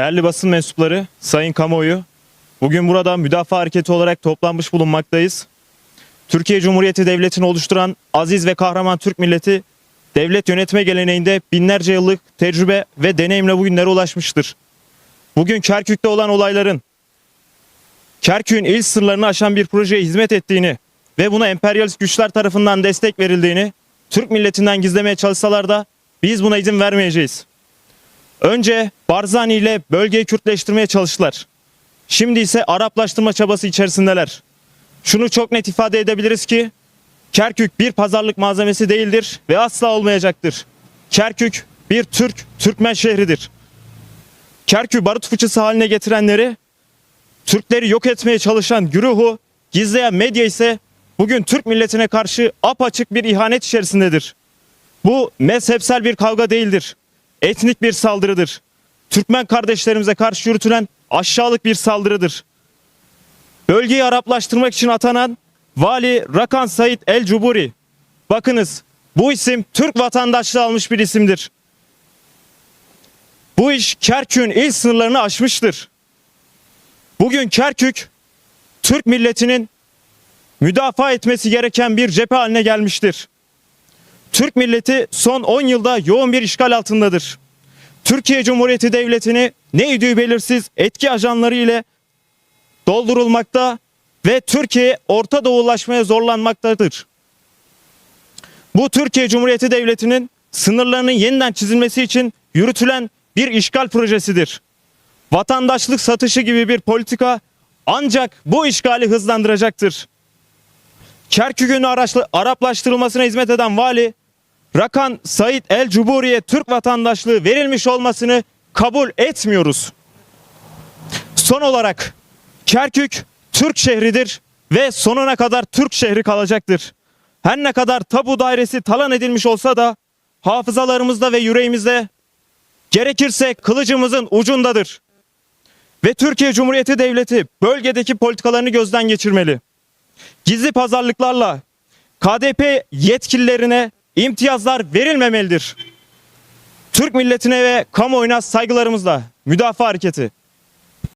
Değerli basın mensupları, sayın kamuoyu, bugün burada müdafaa hareketi olarak toplanmış bulunmaktayız. Türkiye Cumhuriyeti Devleti'ni oluşturan aziz ve kahraman Türk milleti, devlet yönetme geleneğinde binlerce yıllık tecrübe ve deneyimle bugünlere ulaşmıştır. Bugün Kerkük'te olan olayların, Kerkük'ün il sınırlarını aşan bir projeye hizmet ettiğini ve buna emperyalist güçler tarafından destek verildiğini Türk milletinden gizlemeye çalışsalar da biz buna izin vermeyeceğiz. Önce Barzani ile bölgeyi Kürtleştirmeye çalıştılar. Şimdi ise Araplaştırma çabası içerisindeler. Şunu çok net ifade edebiliriz ki Kerkük bir pazarlık malzemesi değildir ve asla olmayacaktır. Kerkük bir Türk, Türkmen şehridir. Kerkük barut fıçısı haline getirenleri, Türkleri yok etmeye çalışan güruhu, gizleyen medya ise bugün Türk milletine karşı apaçık bir ihanet içerisindedir. Bu mezhepsel bir kavga değildir. Etnik bir saldırıdır. Türkmen kardeşlerimize karşı yürütülen aşağılık bir saldırıdır. Bölgeyi Araplaştırmak için atanan Vali Rakan Said El Cuburi. Bakınız bu isim Türk vatandaşlığı almış bir isimdir. Bu iş Kerkük'ün il sınırlarını aşmıştır. Bugün Kerkük Türk milletinin müdafaa etmesi gereken bir cephe haline gelmiştir. Türk milleti son 10 yılda yoğun bir işgal altındadır. Türkiye Cumhuriyeti Devleti'ni ne idüğü belirsiz etki ajanları ile doldurulmakta ve Türkiye Orta Doğu ulaşmaya zorlanmaktadır. Bu Türkiye Cumhuriyeti Devleti'nin sınırlarının yeniden çizilmesi için yürütülen bir işgal projesidir. Vatandaşlık satışı gibi bir politika ancak bu işgali hızlandıracaktır. Kerkük'ün Araplaştırılmasına hizmet eden vali Rakan Said El Cuburi'ye Türk vatandaşlığı verilmiş olmasını kabul etmiyoruz. Son olarak Kerkük Türk şehridir ve sonuna kadar Türk şehri kalacaktır. Her ne kadar tabu dairesi talan edilmiş olsa da hafızalarımızda ve yüreğimizde gerekirse kılıcımızın ucundadır. Ve Türkiye Cumhuriyeti Devleti bölgedeki politikalarını gözden geçirmeli. Gizli pazarlıklarla KDP yetkililerine imtiyazlar verilmemelidir. Türk milletine ve kamuoyuna saygılarımızla müdafaa hareketi.